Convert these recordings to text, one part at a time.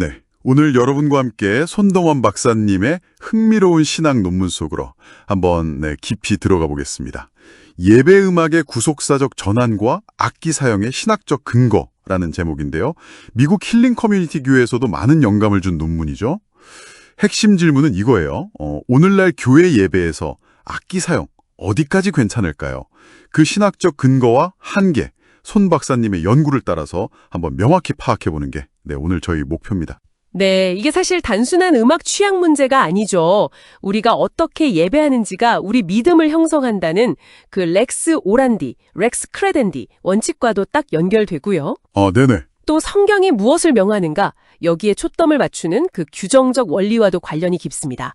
네. 오늘 여러분과 함께 손동원 박사님의 흥미로운 신학 논문 속으로 한번 네, 깊이 들어가 보겠습니다. 예배 음악의 구속사적 전환과 악기 사용의 신학적 근거라는 제목인데요. 미국 힐링 커뮤니티 교회에서도 많은 영감을 준 논문이죠. 핵심 질문은 이거예요. 어, 오늘날 교회 예배에서 악기 사용 어디까지 괜찮을까요? 그 신학적 근거와 한계, 손 박사님의 연구를 따라서 한번 명확히 파악해보는 게 네, 오늘 저희 목표입니다. 네, 이게 사실 단순한 음악 취향 문제가 아니죠. 우리가 어떻게 예배하는지가 우리 믿음을 형성한다는 그 렉스 오란디, 렉스 크레덴디 원칙과도 딱 연결되고요. 아, 네네. 또 성경이 무엇을 명하는가 여기에 초점을 맞추는 그 규정적 원리와도 관련이 깊습니다.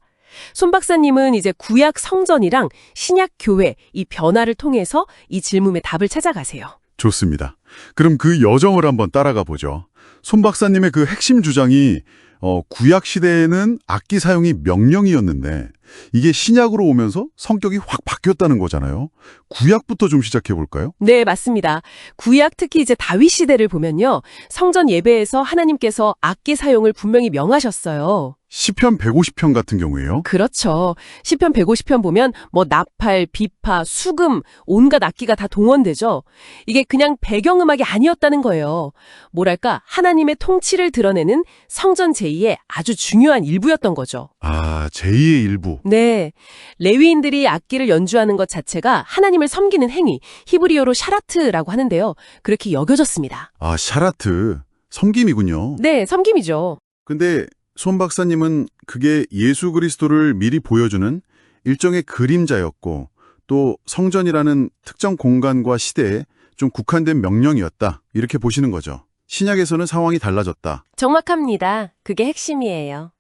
손 박사님은 이제 구약 성전이랑 신약 교회 이 변화를 통해서 이 질문의 답을 찾아가세요. 좋습니다. 그럼 그 여정을 한번 따라가 보죠. 손 박사님의 그 핵심 주장이 어, 구약 시대에는 악기 사용이 명령이었는데 이게 신약으로 오면서 성격이 확 바뀌었다는 거잖아요. 구약부터 좀 시작해 볼까요? 네, 맞습니다. 구약 특히 이제 다윗 시대를 보면요. 성전 예배에서 하나님께서 악기 사용을 분명히 명하셨어요. 시편 150편 같은 경우에요. 그렇죠. 시편 150편 보면 뭐 나팔, 비파, 수금, 온갖 악기가 다 동원되죠. 이게 그냥 배경음악이 아니었다는 거예요. 뭐랄까 하나님의 통치를 드러내는 성전 제2의 아주 중요한 일부였던 거죠. 아, 제2의 일부. 네. 레위인들이 악기를 연주하는 것 자체가 하나님을 섬기는 행위, 히브리어로 샤라트라고 하는데요. 그렇게 여겨졌습니다. 아, 샤라트. 섬김이군요. 네, 섬김이죠. 근데 손 박사님은 그게 예수 그리스도를 미리 보여주는 일종의 그림자였고 또 성전이라는 특정 공간과 시대에 좀 국한된 명령이었다. 이렇게 보시는 거죠. 신약에서는 상황이 달라졌다. 정확합니다. 그게 핵심이에요.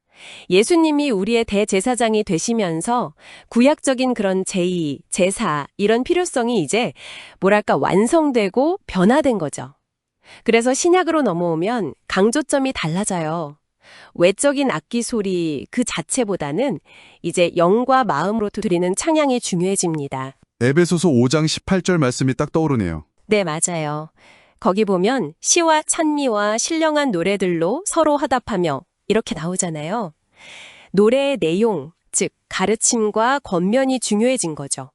예수님이 우리의 대제사장이 되시면서 구약적인 그런 제의, 제사 이런 필요성이 이제 뭐랄까 완성되고 변화된 거죠. 그래서 신약으로 넘어오면 강조점이 달라져요. 외적인 악기 소리 그 자체보다는 이제 영과 마음으로 드리는 찬양이 중요해집니다. 에베소서 5장 18절 말씀이 딱 떠오르네요. 네, 맞아요. 거기 보면 시와 찬미와 신령한 노래들로 서로 화답하며 이렇게 나오잖아요. 노래의 내용, 즉 가르침과 권면이 중요해진 거죠.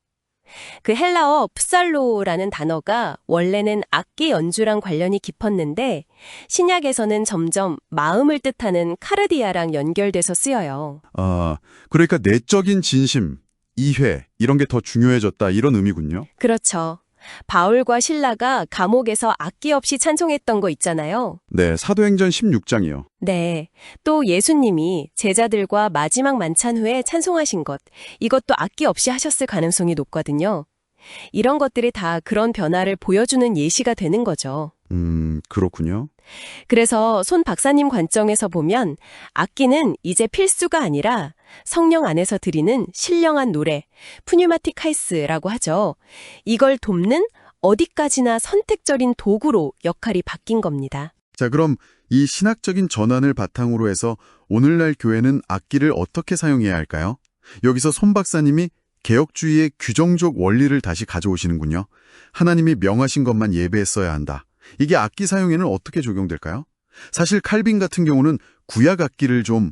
그 헬라어 푸살로라는 단어가 원래는 악기 연주랑 관련이 깊었는데 신약에서는 점점 마음을 뜻하는 카르디아랑 연결돼서 쓰여요. 아, 그러니까 내적인 진심, 이회 이런 게 더 중요해졌다 이런 의미군요. 그렇죠. 바울과 신라가 감옥에서 악기 없이 찬송했던 거 있잖아요. 네, 사도행전 16장이요. 네. 또 예수님이 제자들과 마지막 만찬 후에 찬송하신 것, 이것도 악기 없이 하셨을 가능성이 높거든요. 이런 것들이 다 그런 변화를 보여주는 예시가 되는 거죠. 음, 그렇군요. 그래서 손 박사님 관점에서 보면 악기는 이제 필수가 아니라 성령 안에서 드리는 신령한 노래, 푸뉴마티카이스라고 하죠. 이걸 돕는 어디까지나 선택적인 도구로 역할이 바뀐 겁니다. 자, 그럼 이 신학적인 전환을 바탕으로 해서 오늘날 교회는 악기를 어떻게 사용해야 할까요? 여기서 손 박사님이 개혁주의의 규정적 원리를 다시 가져오시는군요. 하나님이 명하신 것만 예배했어야 한다. 이게 악기 사용에는 어떻게 적용될까요? 사실 칼빈 같은 경우는 구약 악기를 좀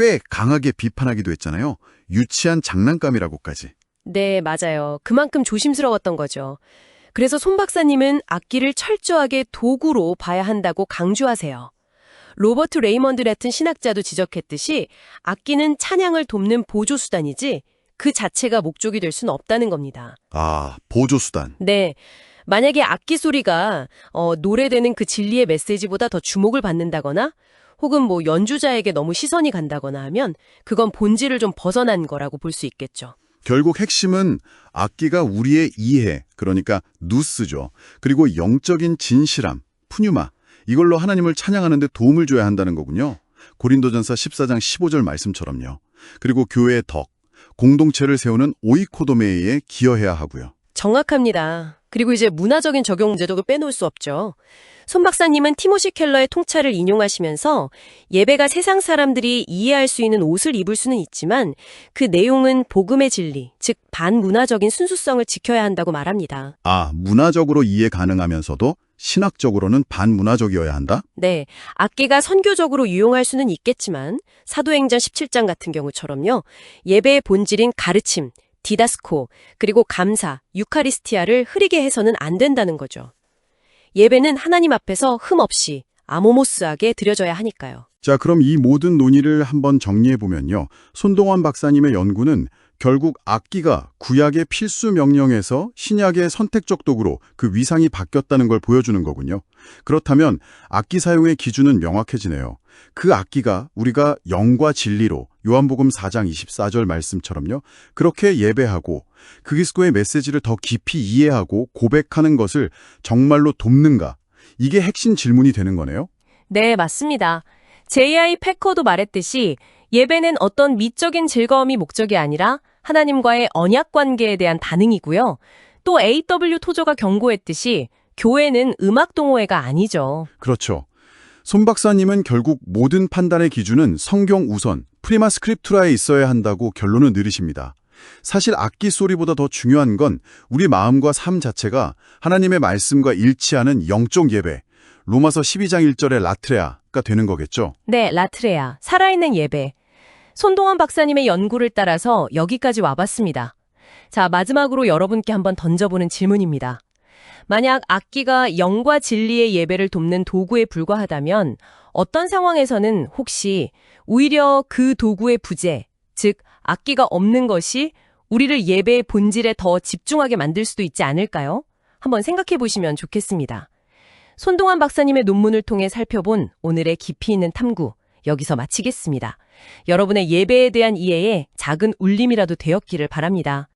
꽤 강하게 비판하기도 했잖아요. 유치한 장난감이라고까지. 네, 맞아요. 그만큼 조심스러웠던 거죠. 그래서 손 박사님은 악기를 철저하게 도구로 봐야 한다고 강조하세요. 로버트 레이먼드 같은 신학자도 지적했듯이 악기는 찬양을 돕는 보조수단이지 그 자체가 목적이 될 수는 없다는 겁니다. 아, 보조수단. 네. 만약에 악기 소리가 어, 노래되는 그 진리의 메시지보다 더 주목을 받는다거나 혹은 뭐 연주자에게 너무 시선이 간다거나 하면 그건 본질을 좀 벗어난 거라고 볼 수 있겠죠. 결국 핵심은 악기가 우리의 이해, 그러니까 누스죠. 그리고 영적인 진실함, 푸뉴마, 이걸로 하나님을 찬양하는 데 도움을 줘야 한다는 거군요. 고린도전서 14장 15절 말씀처럼요. 그리고 교회의 덕, 공동체를 세우는 오이코도메에 기여해야 하고요. 정확합니다. 그리고 이제 문화적인 적용 문제도 빼놓을 수 없죠. 손 박사님은 티모시 켈러의 통찰을 인용하시면서 예배가 세상 사람들이 이해할 수 있는 옷을 입을 수는 있지만 그 내용은 복음의 진리, 즉 반문화적인 순수성을 지켜야 한다고 말합니다. 아, 문화적으로 이해 가능하면서도 신학적으로는 반문화적이어야 한다? 네, 악기가 선교적으로 유용할 수는 있겠지만 사도행전 17장 같은 경우처럼요. 예배의 본질인 가르침, 디다스코, 그리고 감사, 유카리스티아를 흐리게 해서는 안 된다는 거죠. 예배는 하나님 앞에서 흠 없이 아모모스하게 드려져야 하니까요. 자, 그럼 이 모든 논의를 한번 정리해 보면요. 손동환 박사님의 연구는 결국 악기가 구약의 필수 명령에서 신약의 선택적 도구로 그 위상이 바뀌었다는 걸 보여주는 거군요. 그렇다면 악기 사용의 기준은 명확해지네요. 그 악기가 우리가 영과 진리로 요한복음 4장 24절 말씀처럼요. 그렇게 예배하고 그리스도의 메시지를 더 깊이 이해하고 고백하는 것을 정말로 돕는가? 이게 핵심 질문이 되는 거네요. 네, 맞습니다. J.I. 패커도 말했듯이 예배는 어떤 미적인 즐거움이 목적이 아니라 하나님과의 언약 관계에 대한 반응이고요. 또 A.W. 토저가 경고했듯이 교회는 음악 동호회가 아니죠. 그렇죠. 손 박사님은 결국 모든 판단의 기준은 성경 우선, 프리마 스크립투라에 있어야 한다고 결론을 내리십니다. 사실 악기 소리보다 더 중요한 건 우리 마음과 삶 자체가 하나님의 말씀과 일치하는 영적 예배, 로마서 12장 1절의 라트레아가 되는 거겠죠. 네, 라트레아, 살아있는 예배. 손동환 박사님의 연구를 따라서 여기까지 와봤습니다. 자, 마지막으로 여러분께 한번 던져보는 질문입니다. 만약 악기가 영과 진리의 예배를 돕는 도구에 불과하다면 어떤 상황에서는 혹시 오히려 그 도구의 부재, 즉 악기가 없는 것이 우리를 예배의 본질에 더 집중하게 만들 수도 있지 않을까요? 한번 생각해 보시면 좋겠습니다. 손동환 박사님의 논문을 통해 살펴본 오늘의 깊이 있는 탐구 여기서 마치겠습니다. 여러분의 예배에 대한 이해에 작은 울림이라도 되었기를 바랍니다.